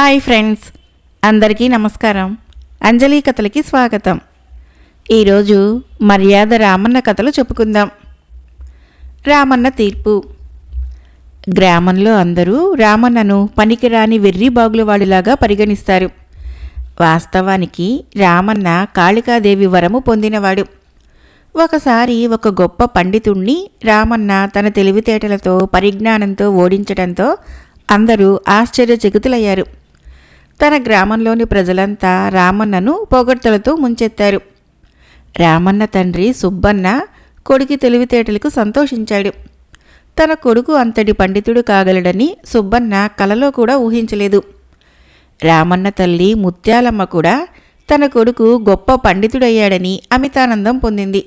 Hi friends అందరికీ నమస్కారం. అంజలి కథలకి స్వాగతం. ఈరోజు మర్యాద రామన్న కథలు చెప్పుకుందాం. రామన్న తీర్పు. గ్రామంలో అందరూ రామన్నను పనికిరాని వెర్రి బాగులవాడిలాగా పరిగణిస్తారు. వాస్తవానికి రామన్న కాళికాదేవి వరము పొందినవాడు. ఒకసారి ఒక గొప్ప పండితుణ్ణి రామన్న తన తెలివితేటలతో పరిజ్ఞానంతో ఓడించడంతో అందరూ ఆశ్చర్యచకితులయ్యారు. తన గ్రామంలోని ప్రజలంతా రామన్నను పొగడ్తలతో ముంచెత్తారు. రామన్న తండ్రి సుబ్బన్న కొడుకు తెలివితేటలకు సంతోషించాడు. తన కొడుకు అంతటి పండితుడు కాగలడని సుబ్బన్న కలలో కూడా ఊహించలేదు. రామన్న తల్లి ముత్యాలమ్మ కూడా తన కొడుకు గొప్ప పండితుడయ్యాడని అమితానందం పొందింది.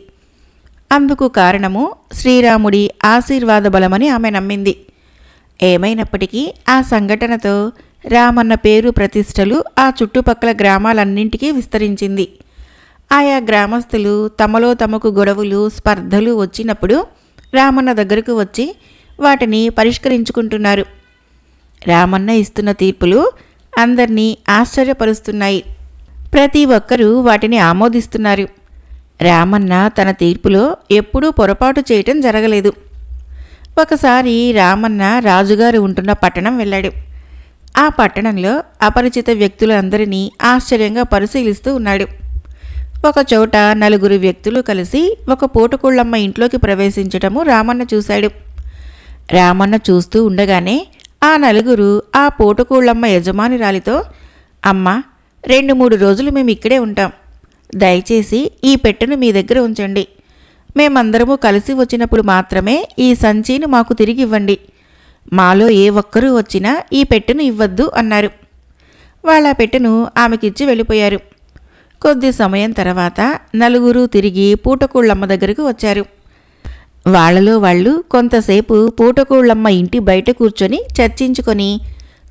అందుకు కారణము శ్రీరాముడి ఆశీర్వాద బలమని ఆమె నమ్మింది. ఏమైనప్పటికీ ఆ సంఘటనతో రామన్న పేరు ప్రతిష్టలు ఆ చుట్టుపక్కల గ్రామాలన్నింటికీ విస్తరించింది. ఆయా గ్రామస్తులు తమలో తమకు గొడవలు స్పర్ధలు వచ్చినప్పుడు రామన్న దగ్గరకు వచ్చి వాటిని పరిష్కరించుకుంటున్నారు. రామన్న ఇస్తున్న తీర్పులు అందరినీ ఆశ్చర్యపరుస్తున్నాయి. ప్రతి ఒక్కరూ వాటిని ఆమోదిస్తున్నారు. రామన్న తన తీర్పులో ఎప్పుడూ పొరపాటు చేయటం జరగలేదు. ఒకసారి రామన్న రాజుగారు ఉంటున్న పట్టణం వెళ్ళాడు. ఆ పట్టణంలో అపరిచిత వ్యక్తులందరినీ ఆశ్చర్యంగా పరిశీలిస్తూ ఉన్నాడు. ఒక చోట నలుగురు వ్యక్తులు కలిసి ఒక పూటకుళ్ళమ్మ ఇంట్లోకి ప్రవేశించటము రామన్న చూశాడు. రామన్న చూస్తూ ఉండగానే ఆ నలుగురు ఆ పోటుకోళ్ళమ్మ యజమానిరాలితో అమ్మ రెండు మూడు రోజులు మేము ఇక్కడే ఉంటాం. దయచేసి ఈ పెట్టెను మీ దగ్గర ఉంచండి. మేమందరము కలిసి వచ్చినప్పుడు మాత్రమే ఈ సంచిని మాకు తిరిగి ఇవ్వండి. మాలో ఏ ఒక్కరూ వచ్చినా ఈ పెట్టెను ఇవ్వద్దు అన్నారు. వాళ్ళ పెట్టెను ఆమెకిచ్చి వెళ్ళిపోయారు. కొద్ది సమయం తర్వాత నలుగురు తిరిగి పూటకూళ్ళమ్మ దగ్గరకు వచ్చారు. వాళ్ళలో వాళ్ళు కొంతసేపు పూటకూళ్ళమ్మ ఇంటి బయట కూర్చొని చర్చించుకొని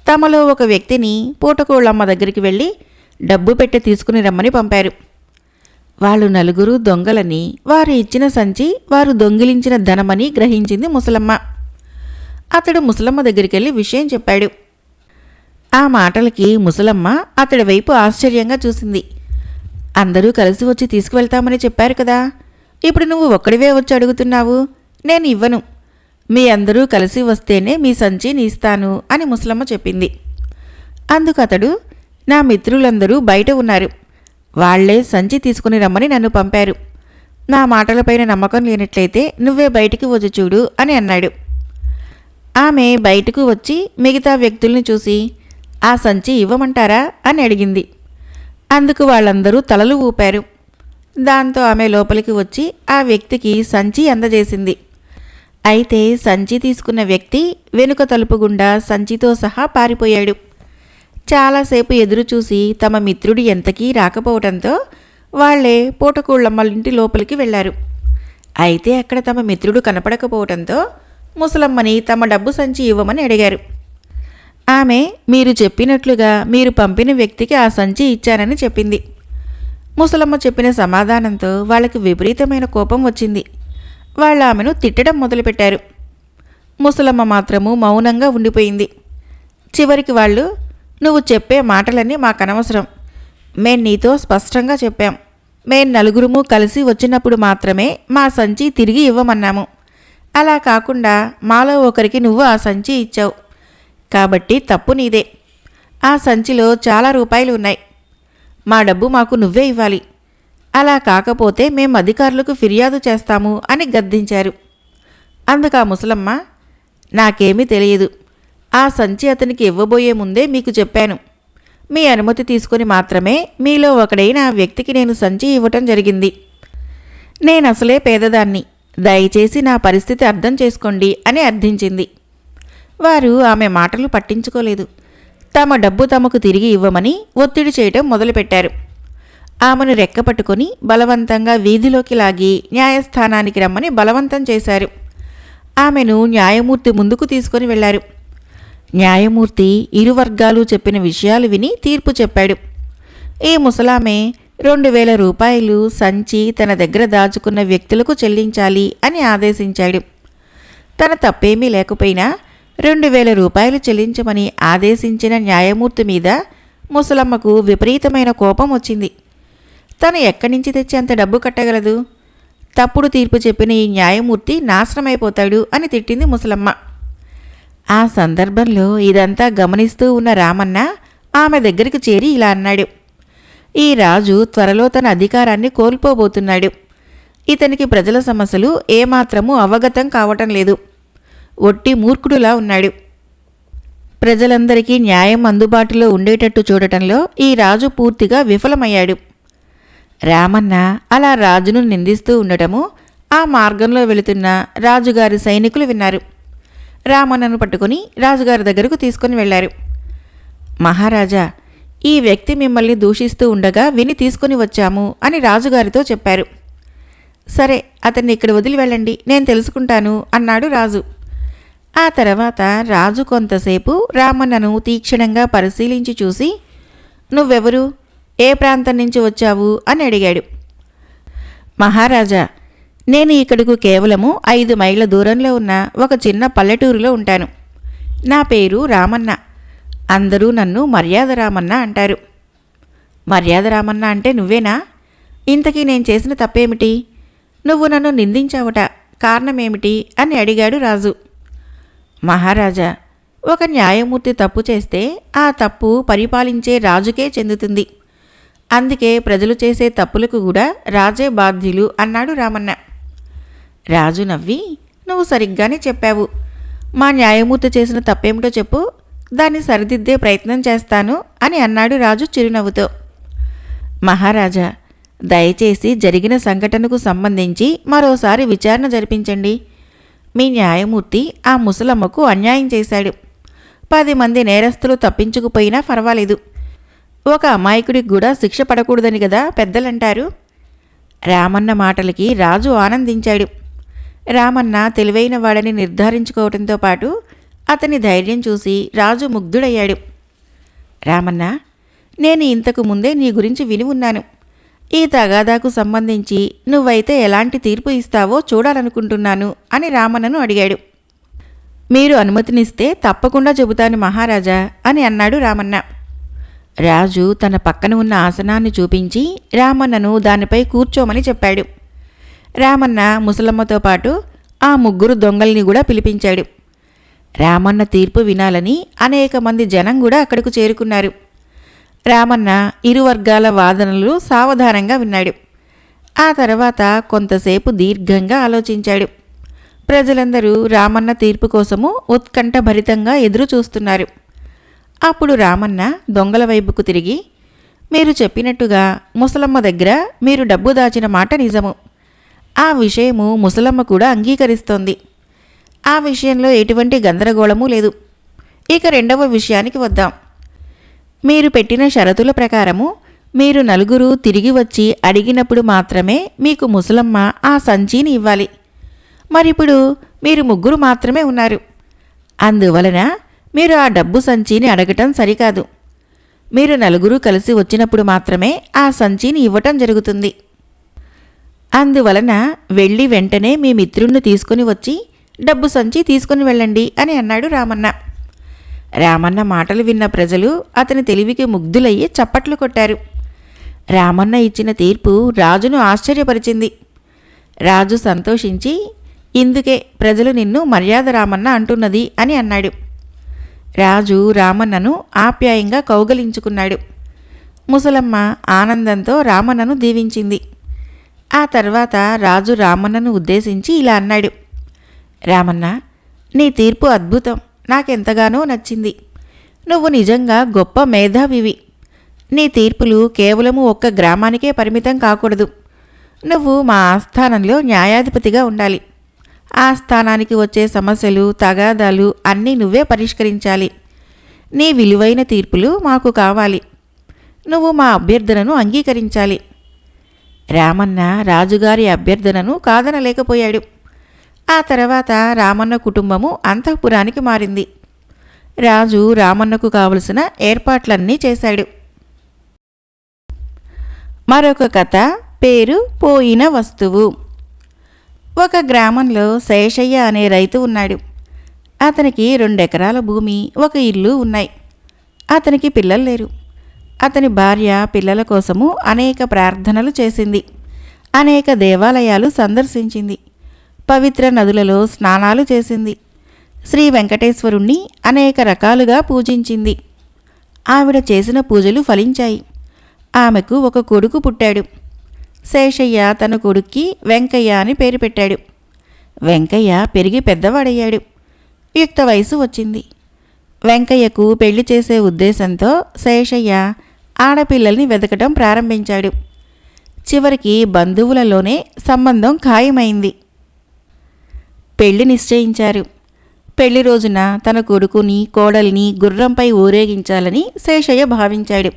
తమలో ఒక వ్యక్తిని పూటకూళ్ళమ్మ దగ్గరికి వెళ్ళి డబ్బు పెట్టి తీసుకుని రమ్మని పంపారు. వాళ్ళు నలుగురు దొంగలని వారు ఇచ్చిన సంచి వారు దొంగిలించిన ధనమని గ్రహించింది ముసలమ్మ. అతడు ముసలమ్మ దగ్గరికి వెళ్ళి విషయం చెప్పాడు. ఆ మాటలకి ముసలమ్మ అతడి వైపు ఆశ్చర్యంగా చూసింది. అందరూ కలిసి వచ్చి తీసుకువెళ్తామని చెప్పారు కదా. ఇప్పుడు నువ్వు ఒక్కడివే వచ్చి అడుగుతున్నావు? నేను ఇవ్వను. మీ అందరూ కలిసి వస్తేనే మీ సంచిని ఇస్తాను అని ముసలమ్మ చెప్పింది. అందుకు అతడు నా మిత్రులందరూ బయట ఉన్నారు. వాళ్ళే సంచి తీసుకుని రమ్మని నన్ను పంపారు. నా మాటలపైన నమ్మకం లేనట్లయితే నువ్వే బయటికి వచ్చి చూడు అని అన్నాడు. ఆమె బయటకు వచ్చి మిగతా వ్యక్తుల్ని చూసి ఆ సంచి ఇవ్వమంటారా? అని అడిగింది. అందుకు వాళ్ళందరూ తలలు ఊపారు. దాంతో ఆమె లోపలికి వచ్చి ఆ వ్యక్తికి సంచి అందజేసింది. అయితే సంచి తీసుకున్న వ్యక్తి వెనుక తలుపు గుండా సంచితో సహా పారిపోయాడు. చాలాసేపు ఎదురు చూసి తమ మిత్రుడు ఎంతకీ రాకపోవడంతో వాళ్ళే పూటకూళ్ళమ్మలింటి లోపలికి వెళ్ళారు. అయితే అక్కడ తమ మిత్రుడు కనపడకపోవడంతో ముసలమ్మని తమ డబ్బు సంచి ఇవ్వమని అడిగారు. ఆమె మీరు చెప్పినట్లుగా మీరు పంపిన వ్యక్తికి ఆ సంచి ఇచ్చానని చెప్పింది. ముసలమ్మ చెప్పిన సమాధానంతో వాళ్ళకి విపరీతమైన కోపం వచ్చింది. వాళ్ళు ఆమెను తిట్టడం మొదలుపెట్టారు. ముసలమ్మ మాత్రము మౌనంగా ఉండిపోయింది. చివరికి వాళ్ళు నువ్వు చెప్పే మాటలన్నీ మాకనవసరం. మేం నీతో స్పష్టంగా చెప్పాం. మేం నలుగురుము కలిసి వచ్చినప్పుడు మాత్రమే మా సంచి తిరిగి ఇవ్వమన్నాము. అలా కాకుండా మాలో ఒకరికి నువ్వు ఆ సంచి ఇచ్చావు. కాబట్టి తప్పు నీదే. ఆ సంచిలో చాలా రూపాయలు ఉన్నాయి. మా డబ్బు మాకు నువ్వే ఇవ్వాలి. అలా కాకపోతే మేము అధికారులకు ఫిర్యాదు చేస్తాము అని గద్దించారు. అందుకు ఆ ముసలమ్మ నాకేమీ తెలియదు. ఆ సంచి అతనికి ఇవ్వబోయే ముందే మీకు చెప్పాను. మీ అనుమతి తీసుకొని మాత్రమే మీలో ఒకడైన ఆ వ్యక్తికి నేను సంచి ఇవ్వటం జరిగింది. నేను అసలే పేదదాన్ని. దయచేసి నా పరిస్థితి అర్థం చేసుకోండి అని అర్థించింది. వారు ఆమె మాటలు పట్టించుకోలేదు. తమ డబ్బు తమకు తిరిగి ఇవ్వమని ఒత్తిడి చేయటం మొదలుపెట్టారు. ఆమెను రెక్కపట్టుకొని బలవంతంగా వీధిలోకి లాగి న్యాయస్థానానికి రమ్మని బలవంతం చేశారు. ఆమెను న్యాయమూర్తి ముందుకు తీసుకొని వెళ్ళారు. న్యాయమూర్తి ఇరు వర్గాలు చెప్పిన విషయాలు విని తీర్పు చెప్పాడు. ఈ ముసలామె రెండు వేల రూపాయలు సంచి తన దగ్గర దాచుకున్న వ్యక్తులకు చెల్లించాలి అని ఆదేశించాడు. తన తప్పేమీ లేకపోయినా రెండు వేల రూపాయలు చెల్లించమని ఆదేశించిన న్యాయమూర్తి మీద ముసలమ్మకు విపరీతమైన కోపం వచ్చింది. తను ఎక్కడి నుంచి తెచ్చి అంత డబ్బు కట్టగలదు? తప్పుడు తీర్పు చెప్పిన ఈ న్యాయమూర్తి నాశనమైపోతాడు అని తిట్టింది ముసలమ్మ. ఆ సందర్భంలో ఇదంతా గమనిస్తూ ఉన్న రామన్న ఆమె దగ్గరికి చేరి ఇలా అన్నాడు. ఈ రాజు త్వరలో తన అధికారాన్ని కోల్పోబోతున్నాడు. ఇతనికి ప్రజల సమస్యలు ఏమాత్రమూ అవగతం కావటం లేదు. ఒట్టి మూర్ఖుడులా ఉన్నాడు. ప్రజలందరికీ న్యాయం అందుబాటులో ఉండేటట్టు చూడటంలో ఈ రాజు పూర్తిగా విఫలమయ్యాడు. రామన్న అలా రాజును నిందిస్తూ ఉండటము ఆ మార్గంలో వెళుతున్న రాజుగారి సైనికులు విన్నారు. రామన్నను పట్టుకుని రాజుగారి దగ్గరకు తీసుకుని వెళ్ళారు మహారాజా ఈ వ్యక్తి మిమ్మల్ని దూషిస్తూ ఉండగా విని తీసుకుని వచ్చాము అని రాజుగారితో చెప్పారు. సరే అతన్ని ఇక్కడ వదిలి వెళ్ళండి నేను తెలుసుకుంటాను అన్నాడు రాజు. ఆ తర్వాత రాజు కొంతసేపు రామన్నను తీక్షణంగా పరిశీలించి చూసి నువ్వెవరు? ఏ ప్రాంతం నుంచి వచ్చావు? అని అడిగాడు. మహారాజా నేను ఇక్కడకు కేవలము ఐదు మైళ్ళ దూరంలో ఉన్న ఒక చిన్న పల్లెటూరులో ఉంటాను. నా పేరు రామన్న. అందరూ నన్ను మర్యాద రామన్న అంటారు. మర్యాద రామన్న అంటే నువ్వేనా? ఇంతకీ నేను చేసిన తప్పేమిటి? నువ్వు నన్ను నిందించావుట కారణమేమిటి అని అడిగాడు రాజు. మహారాజా ఒక న్యాయమూర్తి తప్పు చేస్తే ఆ తప్పు పరిపాలించే రాజుకే చెందుతుంది. అందుకే ప్రజలు చేసే తప్పులకు కూడా రాజే బాధ్యులు అన్నాడు రామన్న. రాజు నవ్వి నువ్వు సరిగ్గానే చెప్పావు. మా న్యాయమూర్తి చేసిన తప్పేమిటో చెప్పు దాన్ని సరిదిద్దే ప్రయత్నం చేస్తాను అని అన్నాడు రాజు చిరునవ్వుతో. మహారాజా దయచేసి జరిగిన సంఘటనకు సంబంధించి మరోసారి విచారణ జరిపించండి. మీ న్యాయమూర్తి ఆ ముసలమ్మకు అన్యాయం చేశాడు. పది మంది నేరస్తులు తప్పించుకుపోయినా పర్వాలేదు ఒక అమాయకుడికి కూడా శిక్ష పడకూడదని కదా పెద్దలంటారు. రామన్న మాటలకి రాజు ఆనందించాడు. రామన్న తెలివైన వాడని నిర్ధారించుకోవడంతో పాటు అతని ధైర్యం చూసి రాజు ముగ్ధుడయ్యాడు. రామన్న నేను ఇంతకు ముందే నీ గురించి విని ఉన్నాను. ఈ తగాదాకు సంబంధించి నువ్వైతే ఎలాంటి తీర్పు ఇస్తావో చూడాలనుకుంటున్నాను అని రామన్నను అడిగాడు. మీరు అనుమతినిస్తే తప్పకుండా చెబుతాను మహారాజా అని అన్నాడు రామన్న. రాజు తన పక్కన ఉన్న ఆసనాన్ని చూపించి రామన్నను దానిపై కూర్చోమని చెప్పాడు. రామన్న ముసలమ్మతో పాటు ఆ ముగ్గురు దొంగల్ని కూడా పిలిపించాడు. రామన్న తీర్పు వినాలని అనేక మంది జనం కూడా అక్కడకు చేరుకున్నారు. రామన్న ఇరు వర్గాల వాదనలు సావధానంగా విన్నాడు. ఆ తర్వాత కొంతసేపు దీర్ఘంగా ఆలోచించాడు. ప్రజలందరూ రామన్న తీర్పు కోసము ఉత్కంఠభరితంగా ఎదురు చూస్తున్నారు. అప్పుడు రామన్న దొంగల వైపుకు తిరిగి మీరు చెప్పినట్టుగా ముసలమ్మ దగ్గర మీరు డబ్బు దాచిన మాట నిజము. ఆ విషయము ముసలమ్మ కూడా అంగీకరిస్తోంది. ఆ విషయంలో ఎటువంటి గందరగోళము లేదు. ఇక రెండవ విషయానికి వద్దాం. మీరు పెట్టిన షరతుల ప్రకారము మీరు నలుగురు తిరిగి వచ్చి అడిగినప్పుడు మాత్రమే మీకు ముసలమ్మ ఆ సంచిని ఇవ్వాలి. మరిప్పుడు మీరు ముగ్గురు మాత్రమే ఉన్నారు. అందువలన మీరు ఆ డబ్బు సంచిని అడగటం సరికాదు. మీరు నలుగురు కలిసి వచ్చినప్పుడు మాత్రమే ఆ సంచిని ఇవ్వటం జరుగుతుంది. అందువలన వెళ్ళి వెంటనే మీ మిత్రుణ్ణి తీసుకుని వచ్చి డబ్బు సంచి తీసుకుని వెళ్ళండి అని అన్నాడు రామన్న. రామన్న మాటలు విన్న ప్రజలు అతని తెలివికి ముగ్ధులయ్యి చప్పట్లు కొట్టారు. రామన్న ఇచ్చిన తీర్పు రాజును ఆశ్చర్యపరిచింది. రాజు సంతోషించి ఇందుకే ప్రజలు నిన్ను మర్యాద రామన్న అంటున్నది అని అన్నాడు. రాజు రామన్నను ఆప్యాయంగా కౌగలించుకున్నాడు. ముసలమ్మ ఆనందంతో రామన్నను దీవించింది. ఆ తర్వాత రాజు రామన్నను ఉద్దేశించి ఇలా అన్నాడు. రామన్న నీ తీర్పు అద్భుతం. నాకెంతగానో నచ్చింది. నువ్వు నిజంగా గొప్ప మేధావివి. నీ తీర్పులు కేవలము ఒక్క గ్రామానికే పరిమితం కాకూడదు. నువ్వు మా ఆస్థానంలో న్యాయాధిపతిగా ఉండాలి. ఆ స్థానానికి వచ్చే సమస్యలు తగాదాలు అన్నీ నువ్వే పరిష్కరించాలి. నీ విలువైన తీర్పులు మాకు కావాలి. నువ్వు మా అభ్యర్థనను అంగీకరించాలి. రామన్న రాజుగారి అభ్యర్థనను కాదనలేకపోయాడు. ఆ తర్వాత రామన్న కుటుంబము అంతఃపురానికి మారింది. రాజు రామన్నకు కావలసిన ఏర్పాట్లన్నీ చేశాడు. మరొక కథ పేరు పోయిన వస్తువు. ఒక గ్రామంలో శేషయ్య అనే రైతు ఉన్నాడు. అతనికి రెండెకరాల భూమి ఒక ఇల్లు ఉన్నాయి. అతనికి పిల్లలు లేరు. అతని భార్య పిల్లల కోసము అనేక ప్రార్థనలు చేసింది. అనేక దేవాలయాలు సందర్శించింది. పవిత్ర నదులలో స్నానాలు చేసింది. శ్రీ వెంకటేశ్వరుణ్ణి అనేక రకాలుగా పూజించింది. ఆవిడ చేసిన పూజలు ఫలించాయి. ఆమెకు ఒక కొడుకు పుట్టాడు. శేషయ్య తన కొడుక్కి వెంకయ్య అని పేరు పెట్టాడు. వెంకయ్య పెరిగి పెద్దవాడయ్యాడు. యుక్త వయసు వచ్చింది. వెంకయ్యకు పెళ్ళి చేసే ఉద్దేశంతో శేషయ్య ఆడపిల్లల్ని వెతకడం ప్రారంభించాడు. చివరికి బంధువులలోనే సంబంధం ఖాయమైంది. పెళ్ళి నిశ్చయించారు. పెళ్ళి రోజున తన కొడుకుని కోడల్ని గుర్రంపై ఊరేగించాలని శేషయ్య భావించాడు.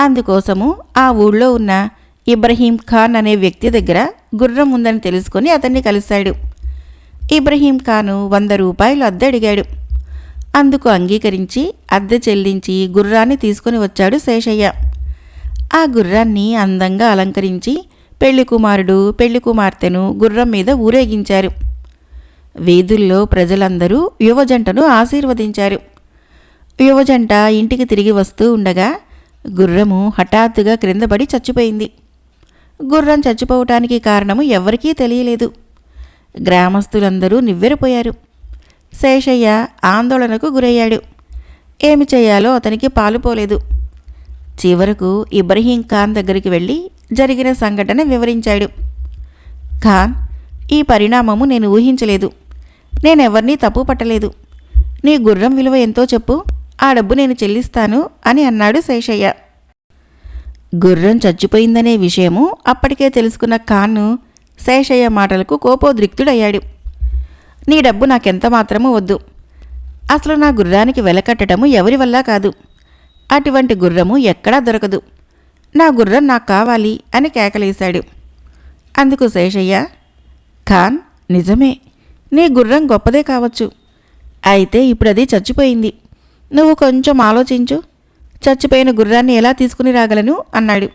అందుకోసము ఆ ఊళ్ళో ఉన్న ఇబ్రహీం ఖాన్ అనే వ్యక్తి దగ్గర గుర్రం ఉందని తెలుసుకొని అతన్ని కలిశాడు. ఇబ్రహీం ఖాను వంద రూపాయలు అద్దె అడిగాడు. అందుకు అంగీకరించి అద్దె చెల్లించి గుర్రాన్ని తీసుకుని వచ్చాడు శేషయ్య. ఆ గుర్రాన్ని అందంగా అలంకరించి పెళ్ళి కుమారుడు పెళ్ళి కుమార్తెను గుర్రం మీద ఊరేగించారు. వీధుల్లో ప్రజలందరూ యువజంటను ఆశీర్వదించారు. యువజంట ఇంటికి తిరిగి వస్తూ ఉండగా గుర్రము హఠాత్తుగా క్రిందపడి చచ్చిపోయింది. గుర్రం చచ్చిపోవటానికి కారణము ఎవరికీ తెలియలేదు. గ్రామస్తులందరూ నివ్వెరపోయారు. శేషయ్య ఆందోళనకు గురయ్యాడు. ఏమి చేయాలో అతనికి పాలుపోలేదు చివరకు ఇబ్రహీం ఖాన్ దగ్గరికి వెళ్ళి జరిగిన సంఘటన వివరించాడు. ఖాన్ ఈ పరిణామము నేను ఊహించలేదు. నేనెవరినీ తప్పు పట్టలేదు. నీ గుర్రం విలువ ఎంతో చెప్పు ఆ డబ్బు నేను చెల్లిస్తాను అని అన్నాడు శేషయ్య. గుర్రం చచ్చిపోయిందనే విషయము అప్పటికే తెలుసుకున్న ఖాన్ను శేషయ్య మాటలకు కోపోద్రిక్తుడయ్యాడు. నీ డబ్బు నాకెంత మాత్రము వద్దు. అసలు నా గుర్రానికి వెలకట్టడము ఎవరి వల్ల కాదు. అటువంటి గుర్రము ఎక్కడా దొరకదు. నా గుర్రం నాకు కావాలి అని కేకలేశాడు. అందుకు శేషయ్య ఖాన్ నిజమే. నీ గుర్రం గొప్పదే కావచ్చు. అయితే ఇప్పుడు అది చచ్చిపోయింది. నువ్వు కొంచెం ఆలోచించు. చచ్చిపోయిన గుర్రాన్ని ఎలా తీసుకుని రాగలను? అన్నాడు.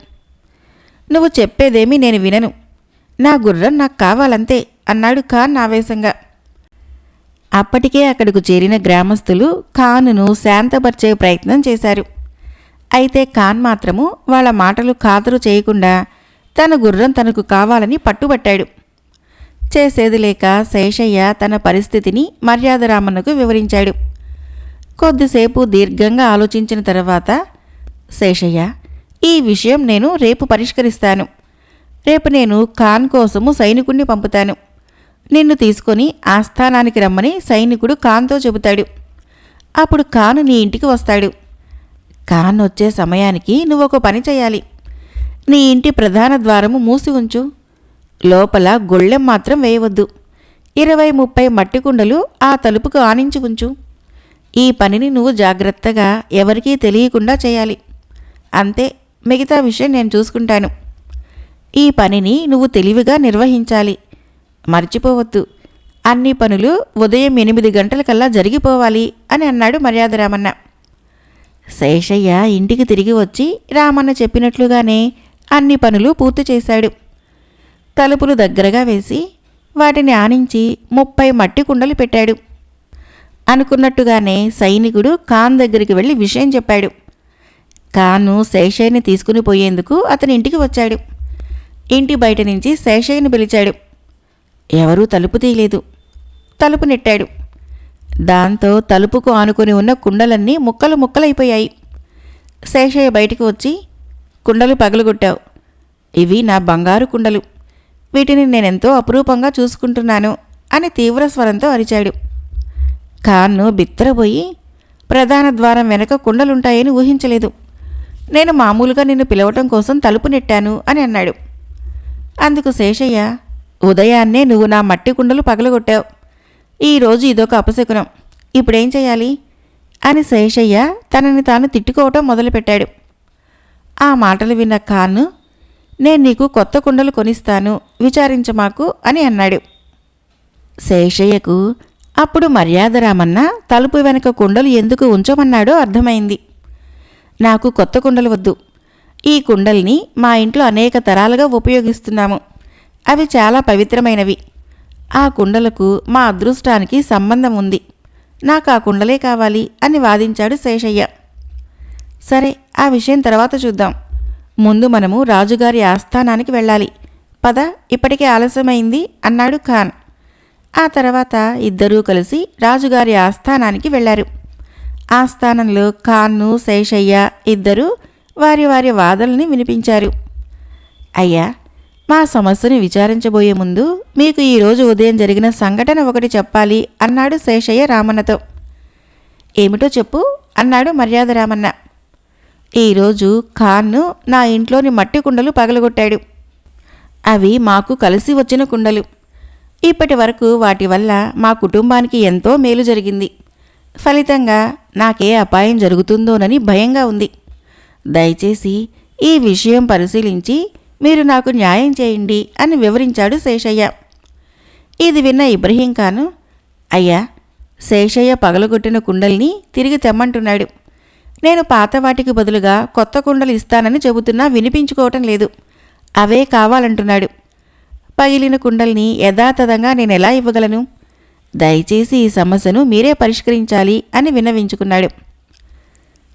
నువ్వు చెప్పేదేమీ నేను వినను. నా గుర్రం నాకు కావాలంతే అన్నాడు ఖాన్ ఆవేశంగా. అప్పటికే అక్కడకు చేరిన గ్రామస్తులు ఖాన్ను శాంతపరిచే ప్రయత్నం చేశారు. అయితే ఖాన్ మాత్రము వాళ్ళ మాటలు ఖాతరు చేయకుండా తన గుర్రం తనకు కావాలని పట్టుబట్టాడు. చేసేది లేక శేషయ్య తన పరిస్థితిని మర్యాదరామన్నకు వివరించాడు. కొద్దిసేపు దీర్ఘంగా ఆలోచించిన తర్వాత శేషయ్య ఈ విషయం నేను రేపు పరిష్కరిస్తాను. రేపు నేను ఖాన్ కోసము సైనికుణ్ణి పంపుతాను. నిన్ను తీసుకొని ఆస్థానానికి రమ్మని సైనికుడు ఖాన్తో చెబుతాడు. అప్పుడు ఖాన్ నీ ఇంటికి వస్తాడు. ఖాన్ వచ్చే సమయానికి నువ్వు ఒక పని చేయాలి. నీ ఇంటి ప్రధాన ద్వారము మూసి ఉంచు. లోపల గొళ్ళెం మాత్రం వేయవద్దు. ఇరవై ముప్పై మట్టి కుండలు ఆ తలుపుకు ఆనించి ఉంచు. ఈ పనిని నువ్వు జాగ్రత్తగా ఎవరికీ తెలియకుండా చేయాలి. అంతే మిగతా విషయం నేను చూసుకుంటాను. ఈ పనిని నువ్వు తెలివిగా నిర్వహించాలి. మర్చిపోవద్దు. అన్ని పనులు ఉదయం ఎనిమిది గంటలకల్లా జరిగిపోవాలి అని అన్నాడు మర్యాదరామన్న. శేషయ్య ఇంటికి తిరిగి వచ్చి రామన్న చెప్పినట్లుగానే అన్ని పనులు పూర్తి చేశాడు. తలుపులు దగ్గరగా వేసి వాటిని ఆనించి ముప్పై మట్టి కుండలు పెట్టాడు. అనుకున్నట్టుగానే సైనికుడు ఖాన్ దగ్గరికి వెళ్ళి విషయం చెప్పాడు. ఖాను శేషయ్యని తీసుకుని పోయేందుకు అతని ఇంటికి వచ్చాడు. ఇంటి బయట నుంచి శేషయ్యని పిలిచాడు. ఎవరూ తలుపు తీయలేదు. తలుపు నెట్టాడు. దాంతో తలుపుకు ఆనుకొని ఉన్న కుండలన్నీ ముక్కలు ముక్కలైపోయాయి. శేషయ్య బయటికి వచ్చి కుండలు పగలగొట్టావు. ఇవి నా బంగారు కుండలు. వీటిని నేనెంతో అపురూపంగా చూసుకుంటున్నాను అని తీవ్ర స్వరంతో అరిచాడు. ఖాన్ను బిత్తరబోయి ప్రధాన ద్వారం వెనక కుండలుంటాయని ఊహించలేదు. నేను మామూలుగా నిన్ను పిలవటం కోసం తలుపు నెట్టాను అని అన్నాడు. అందుకు శేషయ్య ఉదయాన్నే నువ్వు నా మట్టి కుండలు పగలగొట్టావు. ఈరోజు ఇదొక అపశకునం. ఇప్పుడేం చేయాలి? అని శేషయ్య తనని తాను తిట్టుకోవటం మొదలుపెట్టాడు. ఆ మాటలు విన్న ఖాన్ నేను నీకు కొత్త కుండలు కొనిస్తాను విచారించమాకు అని అన్నాడు. శేషయ్యకు అప్పుడు మర్యాదరామన్న తలుపు వెనక కుండలు ఎందుకు ఉంచమన్నాడో అర్థమైంది. నాకు కొత్త కుండలు వద్దు. ఈ కుండల్ని మా ఇంట్లో అనేక తరాలుగా ఉపయోగిస్తున్నాము. అవి చాలా పవిత్రమైనవి. ఆ కుండలకు మా అదృష్టానికి సంబంధం ఉంది. నాకు ఆ కుండలే కావాలి అని వాదించాడు శేషయ్య. సరే ఆ విషయం తర్వాత చూద్దాం. ముందు మనము రాజుగారి ఆస్థానానికి వెళ్ళాలి. పద ఇప్పటికే ఆలస్యమైంది అన్నాడు ఖాన్. ఆ తర్వాత ఇద్దరూ కలిసి రాజుగారి ఆస్థానానికి వెళ్ళారు. ఆస్థానంలో ఖాన్ను శేషయ్య ఇద్దరూ వారి వారి వాదనల్ని వినిపించారు. అయ్యా మా సమస్యను విచారించబోయే ముందు మీకు ఈరోజు ఉదయం జరిగిన సంఘటన ఒకటి చెప్పాలి అన్నాడు శేషయ్య రామన్నతో. ఏమిటో చెప్పు అన్నాడు మర్యాద రామన్న ఈరోజు ఖాన్ను నా ఇంట్లోని మట్టి కుండలు పగలగొట్టాడు. అవి మాకు కలిసి వచ్చిన కుండలు. ఇప్పటి వరకు వాటి వల్ల మా కుటుంబానికి ఎంతో మేలు జరిగింది. ఫలితంగా నాకే అపాయం జరుగుతుందోనని భయంగా ఉంది. దయచేసి ఈ విషయం పరిశీలించి మీరు నాకు న్యాయం చేయండి అని వివరించాడు శేషయ్య. ఇది విన్న ఇబ్రహీం ఖాను అయ్యా శేషయ్య పగలగొట్టిన కుండల్ని తిరిగి తెమ్మంటున్నాడు. నేను పాత వాటికి బదులుగా కొత్త కుండలు ఇస్తానని చెబుతున్నా వినిపించుకోవటం లేదు. అవే కావాలంటున్నాడు. పగిలిన కుండల్ని యథాతథంగా నేను ఎలా ఇవ్వగలను? దయచేసి ఈ సమస్యను మీరే పరిష్కరించాలి అని విన్నవించుకున్నాడు.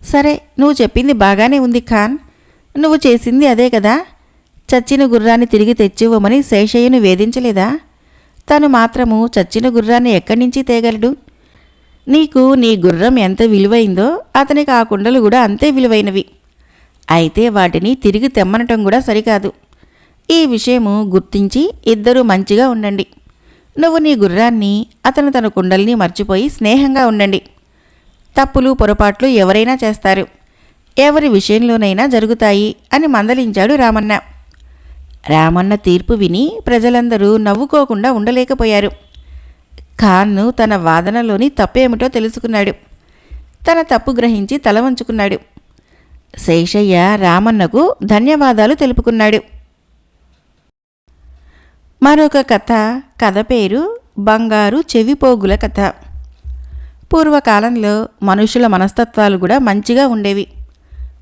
సరే నువ్వు చెప్పింది బాగానే ఉంది ఖాన్. నువ్వు చేసింది అదే కదా? చచ్చిన గుర్రాన్ని తిరిగి తెచ్చివ్వమని శేషయ్యను వేధించలేదా? తను మాత్రము చచ్చిన గుర్రాన్ని ఎక్కడి నుంచి తేగలడు? నీకు నీ గుర్రం ఎంత విలువైందో అతనికి ఆ కుండలు కూడా అంతే విలువైనవి. అయితే వాటిని తిరిగి తెమ్మనటం కూడా సరికాదు. ఈ విషయము గుర్తించి ఇద్దరూ మంచిగా ఉండండి. నువ్వు నీ గుర్రాన్ని అతను తన కుండల్ని మర్చిపోయి స్నేహంగా ఉండండి. తప్పులు పొరపాట్లు ఎవరైనా చేస్తారు. ఎవరి విషయంలోనైనా జరుగుతాయి అని మందలించాడు రామన్న. రామన్న తీర్పు విని ప్రజలందరూ నవ్వుకోకుండా ఉండలేకపోయారు. ఖాన్ను తన వాదనలోని తప్పేమిటో తెలుసుకున్నాడు. తన తప్పు గ్రహించి తల వంచుకున్నాడు. శేషయ్య రామన్నకు ధన్యవాదాలు తెలుపుకున్నాడు. మరొక కథ కథ పేరు బంగారు చెవిపోగుల కథ. పూర్వకాలంలో మనుషుల మనస్తత్వాలు కూడా మంచిగా ఉండేవి.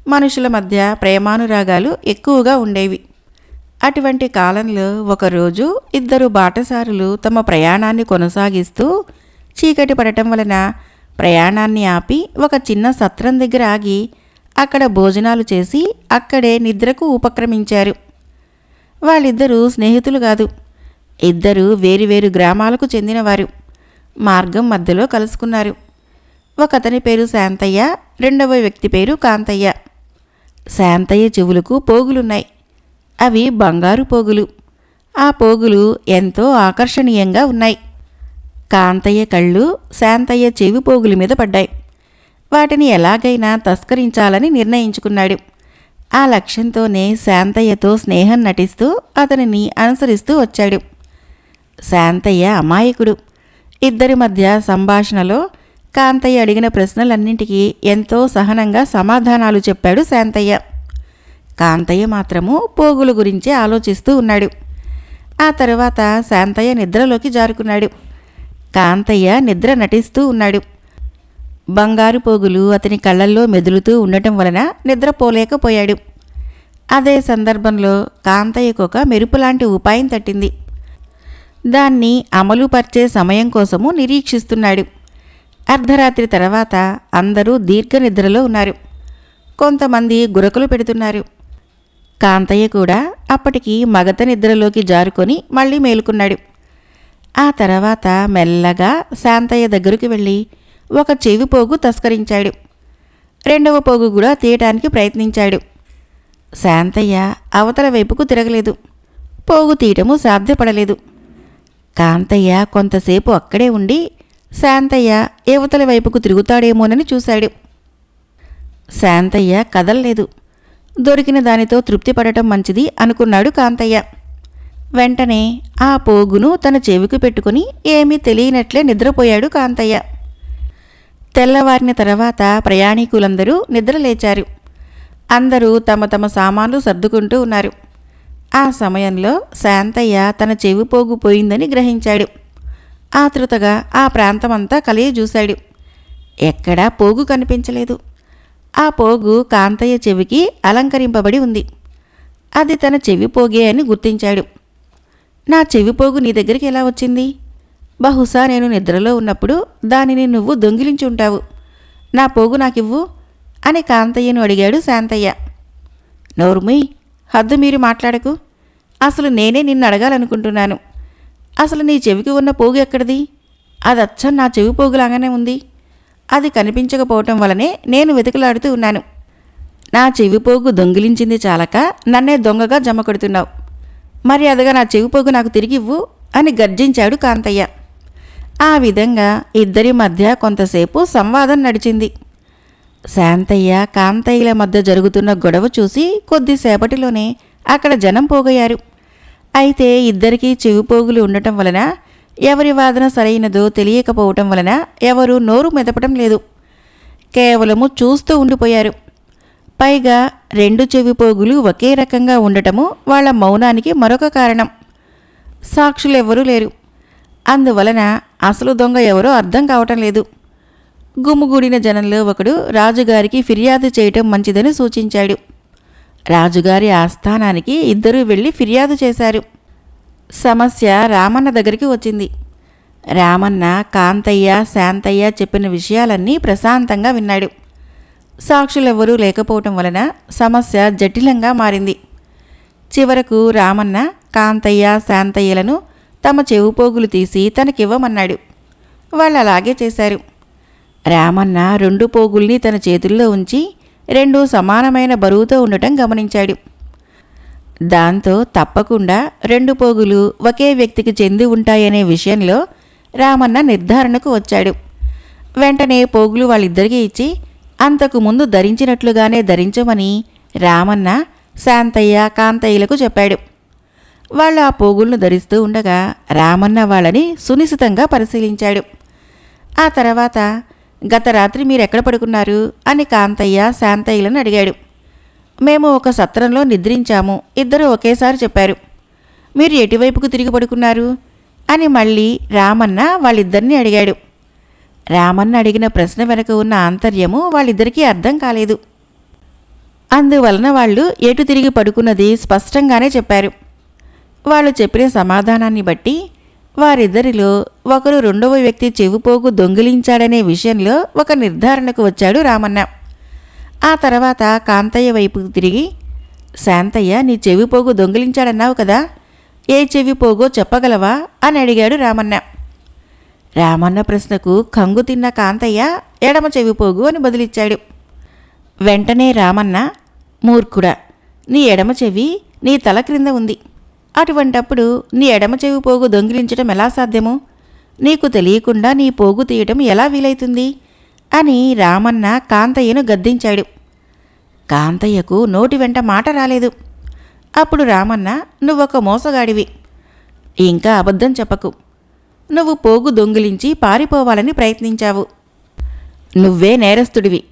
మనుషుల మధ్య ప్రేమానురాగాలు ఎక్కువగా ఉండేవి. అటువంటి కాలంలో ఒకరోజు ఇద్దరు బాటసారులు తమ ప్రయాణాన్ని కొనసాగిస్తూ చీకటి పడటం వలన ప్రయాణాన్ని ఆపి ఒక చిన్న సత్రం దగ్గర ఆగి అక్కడ భోజనాలు చేసి అక్కడే నిద్రకు ఉపక్రమించారు. వాళ్ళిద్దరూ స్నేహితులు కాదు. ఇద్దరు వేరువేరు గ్రామాలకు చెందినవారు. మార్గం మధ్యలో కలుసుకున్నారు. ఒకతని పేరు శాంతయ్య రెండవ వ్యక్తి పేరు కాంతయ్య. శాంతయ్య చెవులకు పోగులున్నాయి. అవి బంగారు పోగులు. ఆ పోగులు ఎంతో ఆకర్షణీయంగా ఉన్నాయి. కాంతయ్య కళ్ళు శాంతయ్య చెవి పోగుల మీద పడ్డాయి. వాటిని ఎలాగైనా తస్కరించాలని నిర్ణయించుకున్నాడు. ఆ లక్ష్యంతోనే శాంతయ్యతో స్నేహం నటిస్తూ అతనిని అనుసరిస్తూ వచ్చాడు. శాంతయ్య అమాయకుడు. ఇద్దరి మధ్య సంభాషణలో కాంతయ్య అడిగిన ప్రశ్నలన్నింటికీ ఎంతో సహనంగా సమాధానాలు చెప్పాడు శాంతయ్య. కాంతయ్య మాత్రము పోగుల గురించే ఆలోచిస్తూ ఉన్నాడు. ఆ తర్వాత శాంతయ్య నిద్రలోకి జారుకున్నాడు. కాంతయ్య నిద్ర నటిస్తూ ఉన్నాడు. బంగారు పోగులు అతని కళ్ళల్లో మెదులుతూ ఉండటం వలన నిద్రపోలేకపోయాడు. అదే సందర్భంలో కాంతయ్యకు ఒక మెరుపులాంటి ఉపాయం తట్టింది. దాన్ని అమలుపరిచే సమయం కోసము నిరీక్షిస్తున్నాడు. అర్ధరాత్రి తర్వాత అందరూ దీర్ఘ నిద్రలో ఉన్నారు. కొంతమంది గురకలు పెడుతున్నారు. కాంతయ్య కూడా అప్పటికి మగత నిద్రలోకి జారుకొని మళ్ళీ మేలుకున్నాడు. ఆ తర్వాత మెల్లగా శాంతయ్య దగ్గరికి వెళ్ళి ఒక చెవి పోగు తస్కరించాడు. రెండవ పోగు కూడా తీయటానికి ప్రయత్నించాడు. శాంతయ్య అవతల వైపుకు తిరగలేదు. పోగు తీయటము సాధ్యపడలేదు. కాంతయ్య కొంతసేపు అక్కడే ఉండి శాంతయ్య యువతల వైపుకు తిరుగుతాడేమోనని చూశాడు. శాంతయ్య కదల్లేదు. దొరికిన దానితో తృప్తి పడటం మంచిది అనుకున్నాడు కాంతయ్య. వెంటనే ఆ పోగును తన చెవికి పెట్టుకుని ఏమీ తెలియనట్లే నిద్రపోయాడు కాంతయ్య. తెల్లవారిన తర్వాత ప్రయాణికులందరూ నిద్రలేచారు అందరూ తమ తమ సామాన్లు సర్దుకుంటూ ఉన్నారు. ఆ సమయంలో శాంతయ్య తన చెవి పోగు పోయిందని గ్రహించాడు. ఆతృతగా ఆ ప్రాంతమంతా కలియ చూశాడు ఎక్కడా పోగు కనిపించలేదు. ఆ పోగు కాంతయ్య చెవికి అలంకరింపబడి ఉంది. అది తన చెవి పోగే అని గుర్తించాడు. నా చెవి పోగు నీ దగ్గరికి ఎలా వచ్చింది? బహుశా నేను నిద్రలో ఉన్నప్పుడు దానిని నువ్వు దొంగిలించి ఉంటావు. నా పోగు నాకివ్వు అని కాంతయ్యను అడిగాడు శాంతయ్య. నోరుమీ హద్దు మీరు మాట్లాడకు. అసలు నేనే నిన్ను అడగాలనుకుంటున్నాను. అసలు నీ చెవికి ఉన్న పోగు ఎక్కడిది? అది అచ్చం నా చెవి పోగులాగానే ఉంది. అది కనిపించకపోవటం వలనే నేను వెతుకులాడుతూ ఉన్నాను. నా చెవిపోగు దొంగిలించింది చాలక నన్నే దొంగగా జమ కొడుతున్నావు. మరి అదగా నా చెవిపోగు నాకు తిరిగివ్వు అని గర్జించాడు కాంతయ్య. ఆ విధంగా ఇద్దరి మధ్య కొంతసేపు సంవాదం నడిచింది. శాంతయ్య కాంతయ్యల మధ్య జరుగుతున్న గొడవ చూసి కొద్దిసేపటిలోనే అక్కడ జనం పోగయ్యారు. అయితే ఇద్దరికీ చెవిపోగులు ఉండటం వలన ఎవరి వాదన సరైనదో తెలియకపోవటం వలన ఎవరు నోరు మెదపటం లేదు. కేవలము చూస్తూ ఉండిపోయారు. పైగా రెండు చెవిపోగులు ఒకే రకంగా ఉండటము వాళ్ళ మౌనానికి మరొక కారణం. సాక్షులెవ్వరూ లేరు. అందువలన అసలు దొంగ ఎవరో అర్థం కావటం లేదు. గుమ్ముగూడిన జనంలో ఒకడు రాజుగారికి ఫిర్యాదు చేయటం మంచిదని సూచించాడు. రాజుగారి ఆస్థానానికి ఇద్దరూ వెళ్ళి ఫిర్యాదు చేశారు. సమస్య రామన్న దగ్గరికి వచ్చింది. రామన్న కాంతయ్య శాంతయ్య చెప్పిన విషయాలన్నీ ప్రశాంతంగా విన్నాడు. సాక్షులెవ్వరూ లేకపోవటం వలన సమస్య జటిలంగా మారింది. చివరకు రామన్న కాంతయ్య శాంతయ్యలను తమ చెవుపోగులు తీసి తనకివ్వమన్నాడు. వాళ్ళు అలాగే చేశారు. రామన్న రెండు పోగుల్ని తన చేతుల్లో ఉంచి రెండు సమానమైన బరువుతో ఉండటం గమనించాడు. దాంతో తప్పకుండా రెండు పోగులు ఒకే వ్యక్తికి చెంది ఉంటాయనే విషయంలో రామన్న నిర్ధారణకు వచ్చాడు. వెంటనే పోగులు వాళ్ళిద్దరికీ ఇచ్చి అంతకు ముందు ధరించినట్లుగానే ధరించమని రామన్న శాంతయ్య కాంతయ్యలకు చెప్పాడు. వాళ్ళు ఆ పోగులను ధరిస్తూ ఉండగా రామన్న వాళ్ళని సునిశితంగా పరిశీలించాడు. ఆ తర్వాత గత రాత్రి మీరెక్కడ పడుకున్నారు? అని కాంతయ్య శాంతయ్యలను అడిగాడు. మేము ఒక సత్రంలో నిద్రించాము. ఇద్దరు ఒకేసారి చెప్పారు మీరు ఎటువైపుకు తిరిగి పడుకున్నారు? అని మళ్ళీ రామన్న వాళ్ళిద్దరిని అడిగాడు. రామన్న అడిగిన ప్రశ్న వెనుక ఉన్న ఆంతర్యము వాళ్ళిద్దరికీ అర్థం కాలేదు. అందువలన వాళ్ళు ఎటు తిరిగి పడుకున్నది స్పష్టంగానే చెప్పారు. వాళ్ళు చెప్పిన సమాధానాన్ని బట్టి వారిద్దరిలో ఒకరు రెండవ వ్యక్తి చెవిపోగు దొంగిలించాడనే విషయంలో ఒక నిర్ధారణకు వచ్చాడు రామన్న. ఆ తర్వాత కాంతయ్య వైపుకు తిరిగి శాంతయ్య నీ చెవిపోగు దొంగిలించాడన్నావు కదా ఏ చెవిపోగో చెప్పగలవా? అని అడిగాడు రామన్న. రామన్న ప్రశ్నకు కంగు తిన్న కాంతయ్య ఎడమ చెవిపోగు అని బదులిచ్చాడు. వెంటనే రామన్న మూర్ఖుడా నీ ఎడమ చెవి నీ తల క్రింద ఉంది. అటువంటప్పుడు నీ ఎడమ చెవి పోగు దొంగిలించడం ఎలా సాధ్యము? నీకు తెలియకుండా నీ పోగు తీయటం ఎలా వీలైతుంది? అని రామన్న కాంతయ్యను గద్దించాడు. కాంతయ్యకు నోటి వెంట మాట రాలేదు. అప్పుడు రామన్న నువ్వొక మోసగాడివి. ఇంకా అబద్ధం చెప్పకు. నువ్వు పోగు దొంగిలించి పారిపోవాలని ప్రయత్నించావు. నువ్వే నేరస్తుడివి.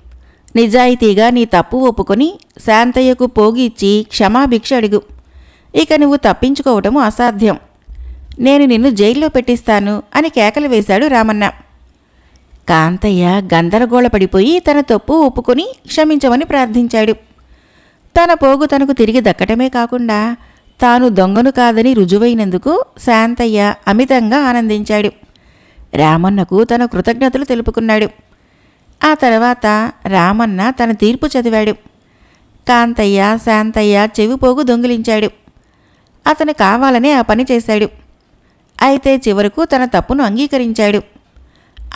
నిజాయితీగా నీ తప్పు ఒప్పుకొని శాంతయ్యకు పోగిచ్చి క్షమాభిక్ష అడుగు. ఇక నువ్వు తప్పించుకోవటము అసాధ్యం. నేను నిన్ను జైల్లో పెట్టిస్తాను అని కేకలు వేశాడు రామన్న. కాంతయ్య గందరగోళపడిపోయి తన తప్పు ఒప్పుకొని క్షమించమని ప్రార్థించాడు. తన పోగు తనకు తిరిగి దక్కటమే కాకుండా తాను దొంగను కాదని రుజువైనందుకు శాంతయ్య అమితంగా ఆనందించాడు. రామన్నకు తన కృతజ్ఞతలు తెలుపుకున్నాడు. ఆ తర్వాత రామన్న తన తీర్పు చదివాడు. కాంతయ్య శాంతయ్య చెవిపోగు దొంగిలించాడు. అతను కావాలనే ఆ పని చేశాడు. అయితే చివరకు తన తప్పును అంగీకరించాడు.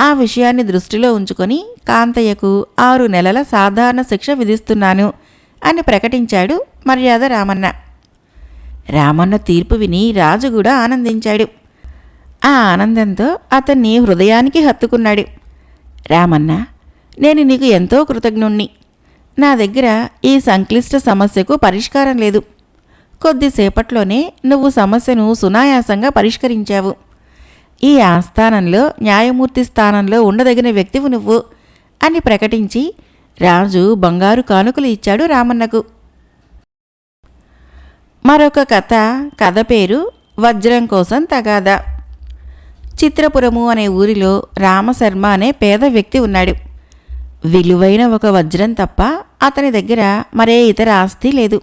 ఆ విషయాన్ని దృష్టిలో ఉంచుకొని కాంతయ్యకు ఆరు నెలల సాధారణ శిక్ష విధిస్తున్నాను అని ప్రకటించాడు మర్యాద రామన్న. రామన్న తీర్పు విని రాజు కూడా ఆనందించాడు. ఆ ఆనందంతో అతన్ని హృదయానికి హత్తుకున్నాడు. రామన్న నేను నీకు ఎంతో కృతజ్ఞుణ్ణి. నా దగ్గర ఈ సంక్లిష్ట సమస్యకు పరిష్కారం లేదు. కొద్దిసేపట్లోనే నువ్వు సమస్యను సునాయాసంగా పరిష్కరించావు. ఈ ఆస్థానంలో న్యాయమూర్తి స్థానంలో ఉండదగిన వ్యక్తివు నువ్వు అని ప్రకటించి రాజు బంగారు కానుకలు ఇచ్చాడు రామన్నకు. మరొక కథ కథ పేరు వజ్రం కోసం తగాదా. చిత్రపురము అనే ఊరిలో రామశర్మ అనే పేద వ్యక్తి ఉన్నాడు. విలువైన ఒక వజ్రం తప్ప అతని దగ్గర మరే ఇతర ఆస్తి లేదు.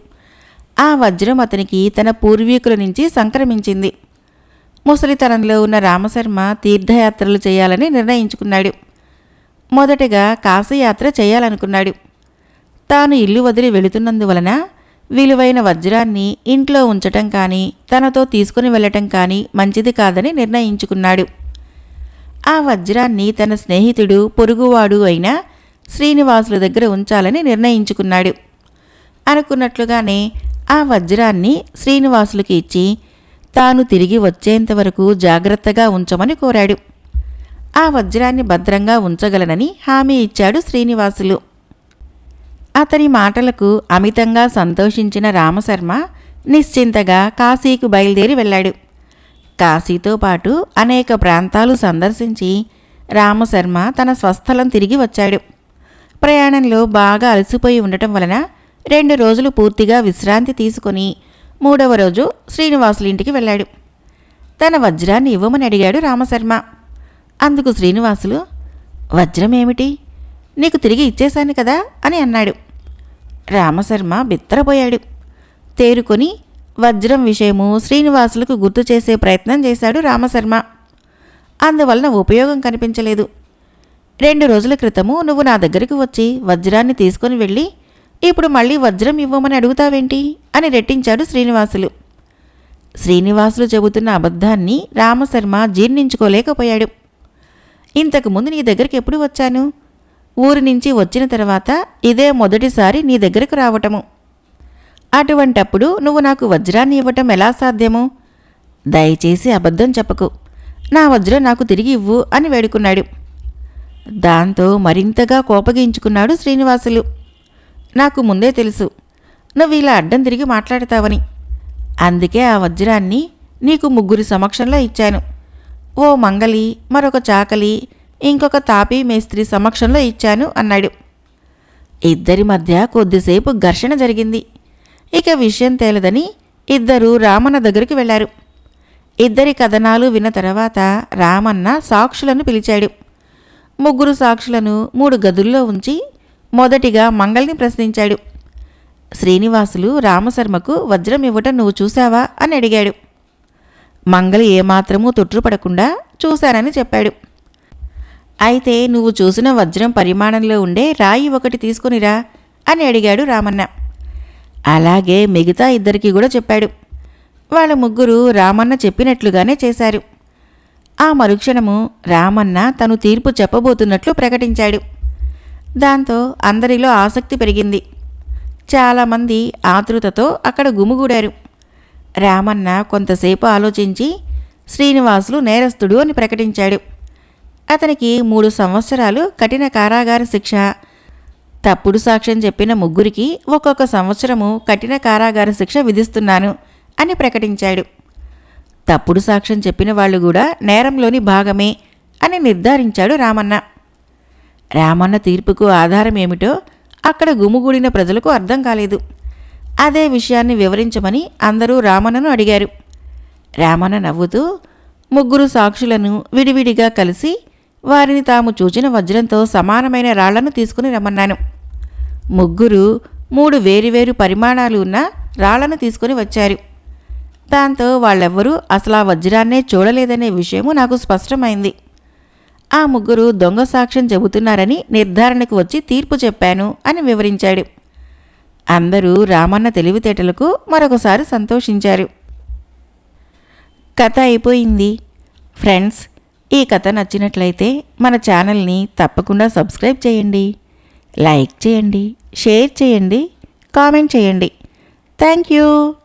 ఆ వజ్రం అతనికి తన పూర్వీకుల నుంచి సంక్రమించింది. ముసలితనంలో ఉన్న రామశర్మ తీర్థయాత్రలు చేయాలని నిర్ణయించుకున్నాడు. మొదటగా కాశీయాత్ర చేయాలనుకున్నాడు. తాను ఇల్లు వదిలి వెళుతున్నందువలన విలువైన వజ్రాన్ని ఇంట్లో ఉంచటం కానీ తనతో తీసుకుని వెళ్ళటం కానీ మంచిది కాదని నిర్ణయించుకున్నాడు. ఆ వజ్రాన్ని తన స్నేహితుడు పొరుగువాడు అయిన శ్రీనివాసుల దగ్గర ఉంచాలని నిర్ణయించుకున్నాడు. అనుకున్నట్లుగానే ఆ వజ్రాన్ని శ్రీనివాసులకి ఇచ్చి తాను తిరిగి వచ్చేంత వరకు జాగ్రత్తగా ఉంచమని కోరాడు. ఆ వజ్రాన్ని భద్రంగా ఉంచగలనని హామీ ఇచ్చాడు శ్రీనివాసులు. అతని మాటలకు అమితంగా సంతోషించిన రామశర్మ నిశ్చింతగా కాశీకు బయలుదేరి వెళ్ళాడు. కాశీతో పాటు అనేక ప్రాంతాలు సందర్శించి రామశర్మ తన స్వస్థలం తిరిగి వచ్చాడు. ప్రయాణంలో బాగా అలసిపోయి ఉండటం వలన రెండు రోజులు పూర్తిగా విశ్రాంతి తీసుకొని మూడవ రోజు శ్రీనివాసులు ఇంటికి వెళ్ళాడు. తన వజ్రాన్ని ఇవ్వమని అడిగాడు రామశర్మ. అందుకు శ్రీనివాసులు వజ్రం ఏమిటి నీకు తిరిగి ఇచ్చేశాను కదా? అని అన్నాడు. రామశర్మ బిత్తరపోయాడు. తేరుకొని వజ్రం విషయము శ్రీనివాసులకు గుర్తు చేసే ప్రయత్నం చేశాడు రామశర్మ. అందువలన ఉపయోగం కనిపించలేదు. రెండు రోజుల క్రితము నువ్వు నా దగ్గరికి వచ్చి వజ్రాన్ని తీసుకొని వెళ్ళి ఇప్పుడు మళ్ళీ వజ్రం ఇవ్వమని అడుగుతావేంటి? అని రెట్టించాడు శ్రీనివాసులు. శ్రీనివాసులు చెబుతున్న అబద్ధాన్ని రామశర్మ జీర్ణించుకోలేకపోయాడు. ఇంతకుముందు నీ దగ్గరికి ఎప్పుడు వచ్చాను? ఊరి నుంచి వచ్చిన తర్వాత ఇదే మొదటిసారి నీ దగ్గరకు రావటము. అటువంటప్పుడు నువ్వు నాకు వజ్రాన్ని ఇవ్వటం ఎలా సాధ్యము? దయచేసి అబద్ధం చెప్పకు. నా వజ్రం నాకు తిరిగి ఇవ్వు అని వేడుకున్నాడు. దాంతో మరింతగా కోపగించుకున్నాడు శ్రీనివాసులు. నాకు ముందే తెలుసు. నువ్వు ఇలా అడ్డం తిరిగి మాట్లాడతావని. అందుకే ఆ వజ్రాన్ని నీకు ముగ్గురి సమక్షంలో ఇచ్చాను. ఓ మంగలి మరొక చాకలి ఇంకొక తాపీ మేస్త్రి సమక్షంలో ఇచ్చాను అన్నాడు. ఇద్దరి మధ్య కొద్దిసేపు ఘర్షణ జరిగింది. ఇక విషయం తేలదని ఇద్దరు రామన్న దగ్గరికి వెళ్ళారు ఇద్దరి కథనాలు విన్న తర్వాత రామన్న సాక్షులను పిలిచాడు. ముగ్గురు సాక్షులను మూడు గదుల్లో ఉంచి మొదటిగా మంగల్ని ప్రశ్నించాడు. శ్రీనివాసులు రామశర్మకు వజ్రం ఇవ్వటం నువ్వు చూశావా? అని అడిగాడు. మంగలి ఏమాత్రమూ తొట్టుపడకుండా చూశానని చెప్పాడు. అయితే నువ్వు చూసిన వజ్రం పరిమాణంలో ఉండే రాయి ఒకటి తీసుకునిరా అని అడిగాడు రామన్న. అలాగే మిగతా ఇద్దరికి కూడా చెప్పాడు. వాళ్ళ ముగ్గురు రామన్న చెప్పినట్లుగానే చేశారు. ఆ మరుక్షణము రామన్న తను తీర్పు చెప్పబోతున్నట్లు ప్రకటించాడు. దాంతో అందరిలో ఆసక్తి పెరిగింది. చాలామంది ఆతృతతో అక్కడ గుమిగూడారు. రామన్న కొంతసేపు ఆలోచించి శ్రీనివాసులు నేరస్తుడు అని ప్రకటించాడు. అతనికి మూడు సంవత్సరాలు కఠిన కారాగార శిక్ష. తప్పుడు సాక్ష్యం చెప్పిన ముగ్గురికి ఒక్కొక్క సంవత్సరము కఠిన కారాగార శిక్ష విధిస్తున్నాను అని ప్రకటించాడు. తప్పుడు సాక్ష్యం చెప్పిన వాళ్ళు కూడా నేరంలోని భాగమే అని నిర్ధారించాడు రామన్న. రామన్న తీర్పుకు ఆధారం ఏమిటో అక్కడ గుమిగూడిన ప్రజలకు అర్థం కాలేదు. అదే విషయాన్ని వివరించమని అందరూ రామన్నను అడిగారు. రామన్న నవ్వుతూ ముగ్గురు సాక్షులను విడివిడిగా కలిసి వారిని తాము చూచిన వజ్రంతో సమానమైన రాళ్ళను తీసుకుని రమ్మన్నాను. ముగ్గురు మూడు వేరువేరు పరిమాణాలు ఉన్న రాళ్ళను తీసుకుని వచ్చారు. దాంతో వాళ్ళెవ్వరూ అసలు ఆ వజ్రాన్నే చూడలేదనే విషయము నాకు స్పష్టమైంది. ఆ ముగ్గురు దొంగ సాక్ష్యం చెబుతున్నారని నిర్ధారణకు వచ్చి తీర్పు చెప్పాను అని వివరించాడు. అందరూ రామన్న తెలివితేటలకు మరొకసారి సంతోషించారు. కథ అయిపోయింది. ఫ్రెండ్స్ ఈ కథ నచ్చినట్లయితే మన ఛానల్ని తప్పకుండా సబ్స్క్రైబ్ చేయండి. లైక్ చేయండి షేర్ చేయండి కామెంట్ చేయండి. Thank you.